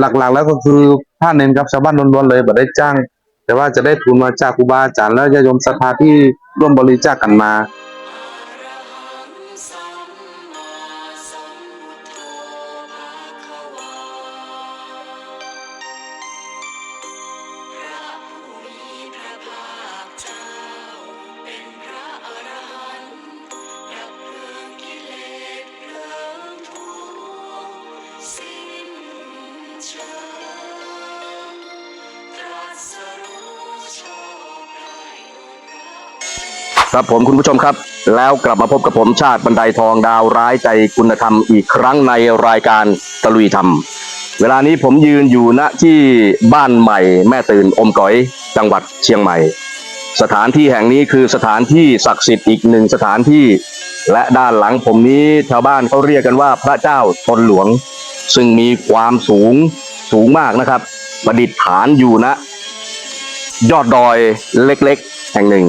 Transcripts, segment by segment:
หลักๆ แล้วก็คือท่านเน้นกับชาวบ้านล้วนๆเลยบ่ได้จ้าง แต่ว่าจะได้ทุนมาจากครูบาอาจารย์และญาติโยมศรัทธาที่ร่วมบริจาคกันมา ครับผมคุณผู้ชมครับ แล้วกลับมาพบกับผมชาติบันไดทองดาวร้ายใจคุณธรรมอีกครั้งในรายการตะลุยธรรม เวลานี้ผมยืนอยู่ณที่บ้านใหม่ แม่ตื่นอมก๋อยจังหวัดเชียงใหม่ สถานที่แห่งนี้คือสถานที่ศักดิ์สิทธิ์อีกหนึ่งสถานที่ และด้านหลังผมนี้ชาวบ้านเขาเรียกกันว่าพระเจ้าตนหลวง ซึ่งมีความสูงสูงมากนะครับ ประดิษฐานอยู่ณยอดดอยเล็กๆ แห่งหนึ่ง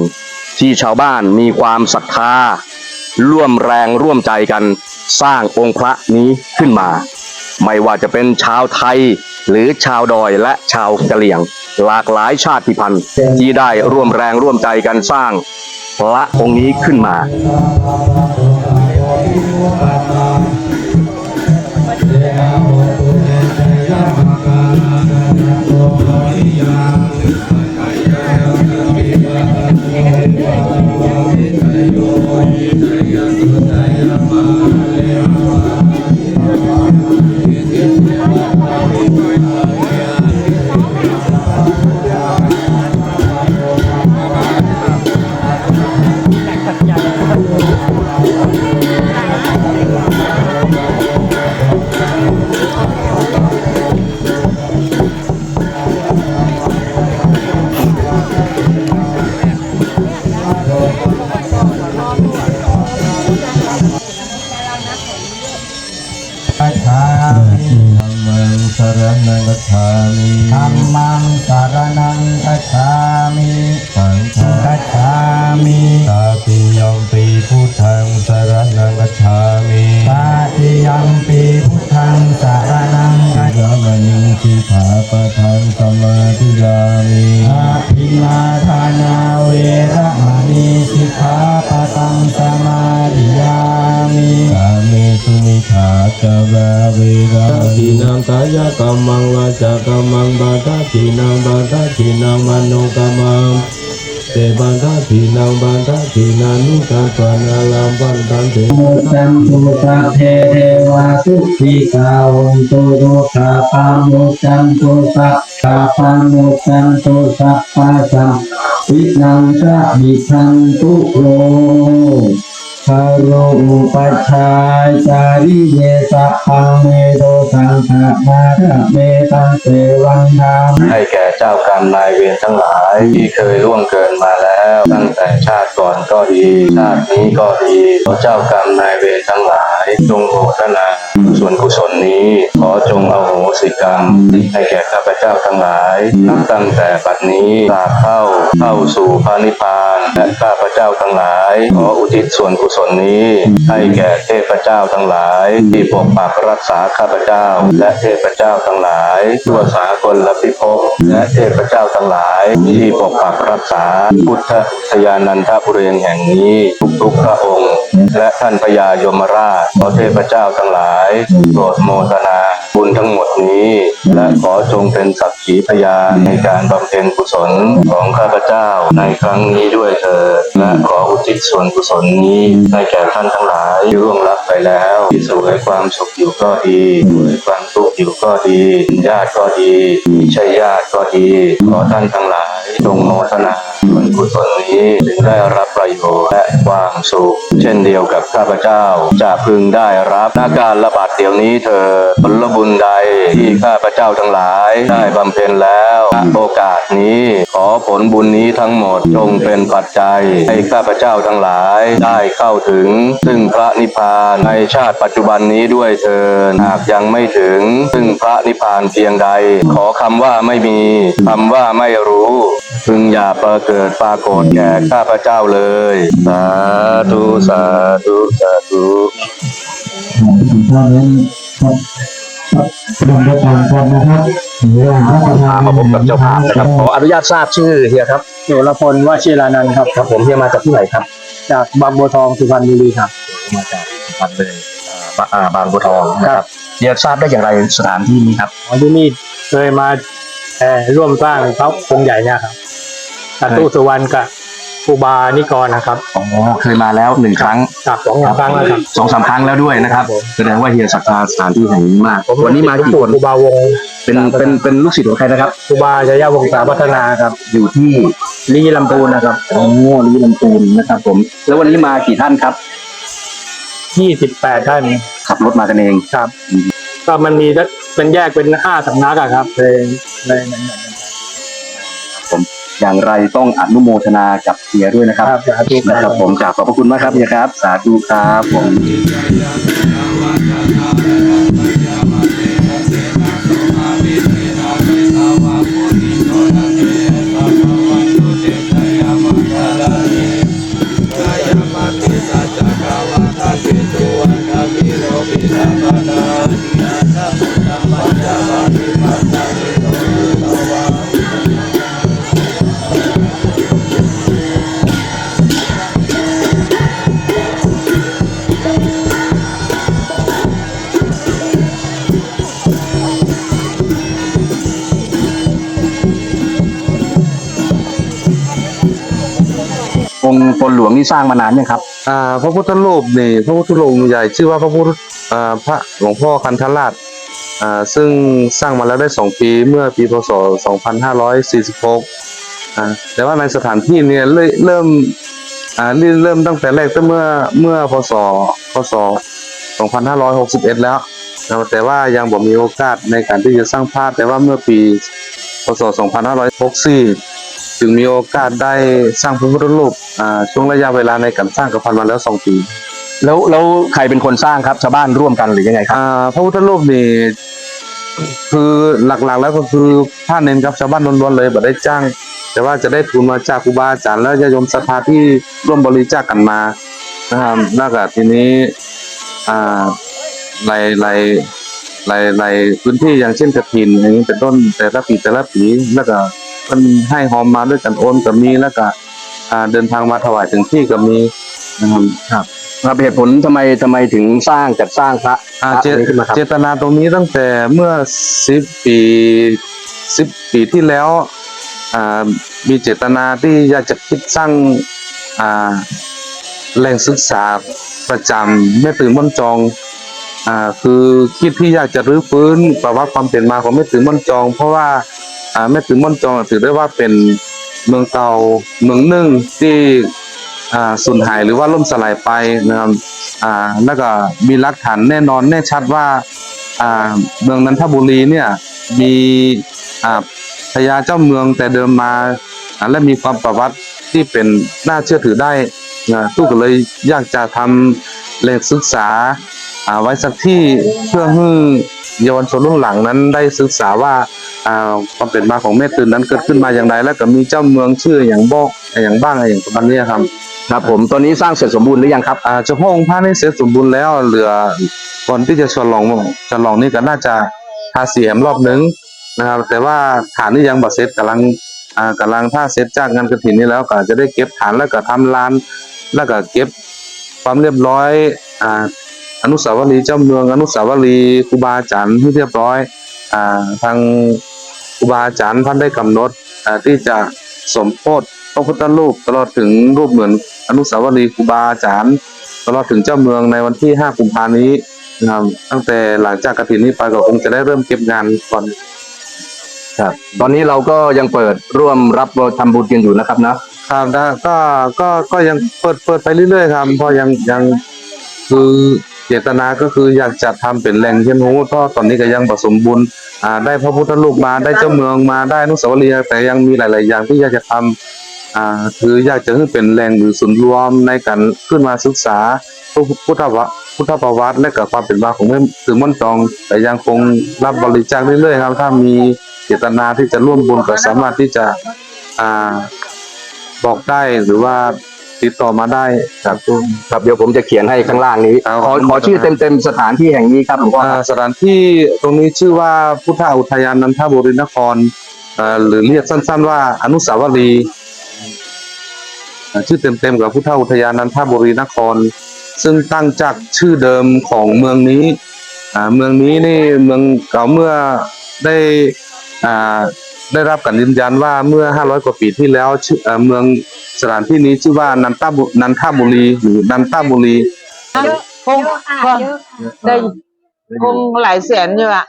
ที่ชาวบ้านมีความศรัทธาร่วมแรงร่วมใจกันสร้างองค์พระนี้ขึ้นมา ไม่ว่าจะเป็นชาวไทยหรือชาวดอยและชาวกะเหรี่ยง หลากหลายชาติพันธุ์ที่ได้ร่วมแรงร่วมใจกันสร้างพระองค์นี้ขึ้นมา กั ระมณีนังกายกรรมังวาจากรรมังบาทาทีนังบาทาทีนังมโนกรรมังเตบันทาทีนังบันทาทีนานุกัมปนาลัมบันทันเตมุตันตุตะเทเทวาสุขิกาวันตุโรคาปามุตันตุสัพพะปามุตันตุสัพพะสัมวินังสะมิทันตุโล คาโรอุปัชฌายจาริเยสะพังเมโตสังฆนาคเมตังเสวังนามให้แก่เจ้ากรรมนายเวรทั้งหลายที่เคยล่วงเกินมาแล้ว ตั้งแต่ชาติก่อนก็ดีชาตินี้ก็ดีขอเจ้ากรรมนายเวรทั้งหลายจงโมทนา ส่วนกุศลนี้ ขอจงเอโหสิกรรมให้แก่ข้าพเจ้าทั้งหลาย นับตั้งแต่บัดนี้ตราบเข้าเข้าสู่พระนิพพานและข้าพเจ้าทั้งหลาย ขออุทิศส่วนกุศลนี้ ให้แก่เทพเจ้าทั้งหลาย ที่ปกปักรักษาข้าพเจ้า และเทพเจ้าทั้งหลายทั่วสากลพิภพและเทพเจ้าทั้งหลาย ที่ปกปักรักษาพุทธทยานันทบุรีแห่งนี้ทุกๆพระองค์ และท่านพญายมราชขอเทพเจ้าทั้งหลายโปรดโมทนาบุญทั้งหมดนี้ และขอจงเป็นสักขีพยานในการบำเพ็ญกุศลของข้าพเจ้าในครั้งนี้ด้วยเถิดและขออุทิศส่วนกุศลนี้ให้แก่ท่านทั้งหลายที่ร่วงลับไปแล้วที่สวยความสุขอยู่ก็ดีสวยความทุกข์อยู่ก็ดีญาติก็ดีไม่ใช่ญาติก็ดี ขอท่านทั้งหลายจงโมทนา ส่วนกุศลนี้ถึงได้รับประโยชน์และความสุข เช่นเดียวกับข้าพเจ้า จะพึงได้รับนาการระบาดเดี๋ยวนี้เธอผลบุญใดที่ข้าพเจ้าทั้งหลาย ได้บำเพ็ญแล้วโอกาสนี้ขอผลบุญนี้ทั้งหมดจงเป็นปัจจัย ให้ข้าพเจ้าทั้งหลาย ได้เข้าถึง ซึ่งพระนิพพานในชาติปัจจุบันนี้ด้วยเถิดหากยังไม่ถึง ซึ่งพระนิพพานเพียงใด ขอคำว่าไม่มีคำว่าไม่รู้ พึงอย่าประเกิดปรากฏแก่ข้าพเจ้าเลย สาธุสาธุสาธุท่านนั้นครับลงไปก่อนกันนะครับเรื่องพระประธานมาพบกับเจ้าภาพนะครับขออนุญาตทราบชื่อเฮียครับโยรพลวชิรานันท์ครับ ครับ ผมเฮียมาจากที่ไหนครับ จากบางบัวทองสุพรรณบุรีครับ มาจากสุพรรณเลยอ่าบอ่าบางบัวทองนะครับเฮียทราบได้อย่างไรสถานที่นี้ครับ อ๋อที่นี่เคยมาเอ่อร่วมสร้างพระองค์ใหญ่เนี่ยครับ ตัตุสุวรรณกับครูบานิกรนะครับอ๋อเคยมาแล้วหนึ่งครั้งจากสองสามครั้งแล้วครับสองสามครั้งแล้วด้วยนะครับแสดงว่าเฮียศรัทธาสถานที่แห่งนี้มาก วันนี้มากี่คนครูบาวงศ์เป็นเป็นเป็นลูกศิษย์ของใครนะครับครูบาชยาวงศาพัฒนาครับ อยู่ที่ลีลำพูนนะครับโอ้ลีลำพูนนะครับ ผม แล้ววันนี้มากี่ท่านครับยี่สิบแปดท่านขับรถมากันเองครับ ก็มันมีเป็นแยกเป็นห้าสำนักอะครับเลยเลย อย่างไรต้องอนุโมทนากับเฮียด้วยนะครับ ครับสาธุคนะครัรับบผมกราบขอบพระคุณมากครับเฮียครับ สาธุครับผม องค์ปนหลวงนี่สร้างมานานยังครับอ่าพระพุทธรูปนี่พระพุทธรูปใหญ่ชื่อว่าพระพุทธอ่าพระหลวงพ่อคันธราชอ่าซึ่งสร้างมาแล้วได้สองปีเมื่อปีพศ 2546อ่าแต่ว่าในสถานที่เนี่ยเริ่มเริ่มอ่าเริ่มตั้งแต่แรกตั้งเมื่อเมื่อพศพศ 2561 แล้วแต่ว่ายังบ่มีโอกาสในการที่จะสร้างภาพแต่ว่าเมื่อปีพศ 2564 จึงมีโอกาสได้สร้างพระพุทธรูปอ่าช่วงระยะเวลาในการสร้างกับพันมาแล้วสองปีแล้วแล้วใครเป็นคนสร้างครับชาวบ้านร่วมกันหรือยังไงครับ อ่าพระพุทธรูปนี่คือหลักๆแล้วก็คือพระเน้นกับชาวบ้านล้วนๆเลยบ่ได้จ้าง แต่ว่าจะได้ทุนมาจากครูบาอาจารย์และญาติโยมศรัทธาที่ร่วมบริจาคกันมานะครับแล้วก็ทีนี้อ่าหลายหลายหลายหลายพื้นที่อย่างเช่นกระถินอย่างนี้เป็นต้นแต่ละปีแต่ละปีแล้วก็ มันให้หอมมาด้วยกันโอนก็มีแล้วก็อ่าเดินทางมาถวายถึงที่ก็มีนะครับครับครับเหตุผลทำไมทำไมถึงสร้างจัดสร้างพระอ่าพระเจองค์นี้ขึ้นมาครับ เจตนาตรงนี้ตั้งแต่เมื่อสิบปีสิบปีที่แล้วอ่ามีเจตนาที่อยากจะคิดสร้างอ่าแหล่งศึกษาประจำแม่ตื่นม่อนจองอ่าคือคิดที่อยากจะรื้อฟื้นประวัติความเป็นมาของแม่ตื่นม่อนจอง เพราะว่า อ่าแม่ตื่นม่อนจองถือได้ว่าเป็นเมืองเก่าเมืองหนึ่งที่อ่าสูญหายหรือว่าล่มสลายไปนะครับอ่าแล้วก็มีหลักฐานแน่นอนแน่ชัดว่าอ่าเมืองนันทบุรีเนี่ยมีอ่าพญาเจ้าเมืองแต่เดิมมาและมีความประวัติที่เป็นน่าเชื่อถือได้นะตู้ก็เลยอยากจะทำแหล่งศึกษาอาไว้สักที่เพื่อให้เยาวชนรุ่นหลังนั้นได้ศึกษาว่า ความเป็นมาของแม่ตื่นนั้นเกิดขึ้นมาอย่างไร แล้วก็มีเจ้าเมืองชื่ออย่างบอกอย่างบ้างอะไรอย่างประมาณนี้ครับครับผมตอนนี้สร้างเสร็จสมบูรณ์หรือยังครับอ่าจ้าพระองพระนี่เสร็จสมบูรณ์แล้วเหลือก่อนที่จะฉลองฉลองนี่ก็น่าจะทาสีแอมรอบนึงนะครับ แต่ว่าฐานนี่ยังบ่เสร็จกำลังอ่ากำลังถ้าเสร็จจากงานกฐินนี้แล้วก็จะได้เก็บฐานแล้วก็ทำลาน แล้วก็เก็บความเรียบร้อยอ่าอนุสาวรีย์เจ้าเมืองอนุสาวรีย์ครูบาอาจารย์ที่เรียบร้อยอ่าทาง รูบาอาจารย์ท่านได้กำหนดอ่าที่จะสมโพธิพระพุทธรูปตลอดถึงรูปเหมือนอนุสาวรีย์ครูบาอาจารย์ตลอดถึงเจ้าเมืองในวันที่ 5 กุมภานี้นะครับตั้งแต่หลังจากกฐินนี้ไปก็คงจะได้เริ่มเก็บงานก่อนครับตอนนี้เราก็ยังเปิดร่วมรับทำบุญกันอยู่นะครับนะครับได้ก็ก็ก็ยังเปิดเปิดไปเรื่อยๆครับเพราะยังยังคือเจตนาก็คืออยากจะทำเป็นแหล่งเรียนรู้เพราะตอนนี้ก็ยังผสมบูรณ์อ่าได้พระพุทธรูปมาได้เจ้าเมืองมาได้นุสาวรีย์แต่ยังมีหลาย ๆ อย่างที่อยากจะทำอ่าคืออยากจะให้เป็นแหล่งหรือศูนย์รวมในการขึ้นมาศึกษาพุทธวะพุทธประวัติและกับความเป็นมาของแม่สื่อม่อนจอง แต่ยังคงรับบริจาคเรื่อย ๆ ครับ ถ้ามีเจตนาที่จะร่วมบุญก็สามารถที่จะอ่าบอกได้หรือว่า ติดต่อมาได้ครับครับเดี๋ยวผมจะเขียนให้ข้างล่างนี้ครับขอขอชื่อเต็มๆสถานที่แห่งนี้ครับหลวงพ่ออ่าครับสถานที่ตรงนี้ชื่อว่าพุทธอุทยานนันทบุรีนครอ่าหรือเรียกสั้น ๆ ว่าอนุสาวรีย์อ่าชื่อเต็มๆกับพุทธอุทยานนันทบุรีนคร ซึ่งตั้งจากชื่อเดิมของเมืองนี้อ่าเมืองนี้นี่เมืองเก่าเมื่อได้อ่า ได้รับการยืนยันว่าเมื่อ 500 กว่าปีที่แล้วชื่อเอ่อเมืองสถานที่นี้ชื่อว่านันทบุนันทบุรีหรือนันทบุรีคงคงได้คงหลายแสนอยู่อะ